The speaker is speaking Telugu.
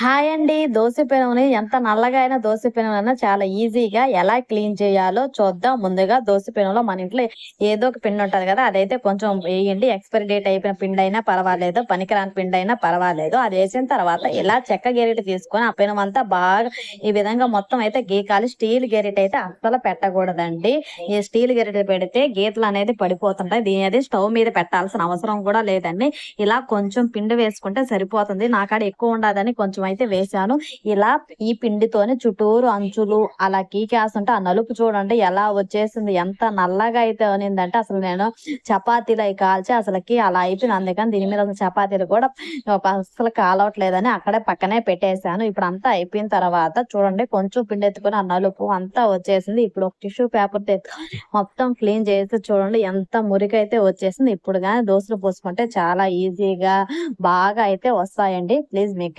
హాయ్ అండి. దోశ పెనుని ఎంత నల్లగా అయినా దోశ పెనులైనా చాలా ఈజీగా ఎలా క్లీన్ చేయాలో చూద్దాం. ముందుగా దోశ పెనులో మన ఇంట్లో ఏదో ఒక పిండి ఉంటది కదా అదైతే కొంచెం వేయండి. ఎక్స్పైరీ డేట్ అయిపోయిన పిండి అయినా పర్వాలేదు పనికిరాని పిండి అయినా పర్వాలేదు. అది వేసిన తర్వాత ఇలా చెక్క గెరిట తీసుకొని ఆ పెనం అంతా బాగా ఈ విధంగా మొత్తం అయితే గీకాలి స్టీల్ గెరిట అయితే అస్సలు పెట్టకూడదండి. ఈ స్టీల్ గెరిట పెడితే గీతలు అనేది పడిపోతుంటాయి. దీని అది స్టవ్ మీద పెట్టాల్సిన అవసరం కూడా లేదండి. ఇలా కొంచెం పిండి వేసుకుంటే సరిపోతుంది. నాకాడ ఎక్కువ ఉండదని కొంచెం అయితే వేశాను. ఇలా ఈ పిండితోనే చుట్టూరు అంచులు అలా కీకేస్తుంటే ఆ నలుపు చూడండి ఎలా వచ్చేసింది. ఎంత నల్లగా అయితే అనిందంటే అసలు నేను చపాతీలు అవి కాల్చి అసలుకి అలా అయిపోయింది. అందుకని దీని మీద అసలు చపాతీలు కూడా అసలు కాలవట్లేదని అక్కడే పక్కనే పెట్టేశాను. ఇప్పుడు అంతా అయిపోయిన తర్వాత చూడండి కొంచెం పిండి ఎత్తుకుని ఆ నలుపు అంతా వచ్చేసింది. ఇప్పుడు ఒక టిష్యూ పేపర్ ఎత్తుకొని మొత్తం క్లీన్ చేసి చూడండి ఎంత మురికైతే వచ్చేసింది. ఇప్పుడు కానీ దోశలు పోసుకుంటే చాలా ఈజీగా బాగా అయితే వస్తాయండి. ప్లీజ్ మీకు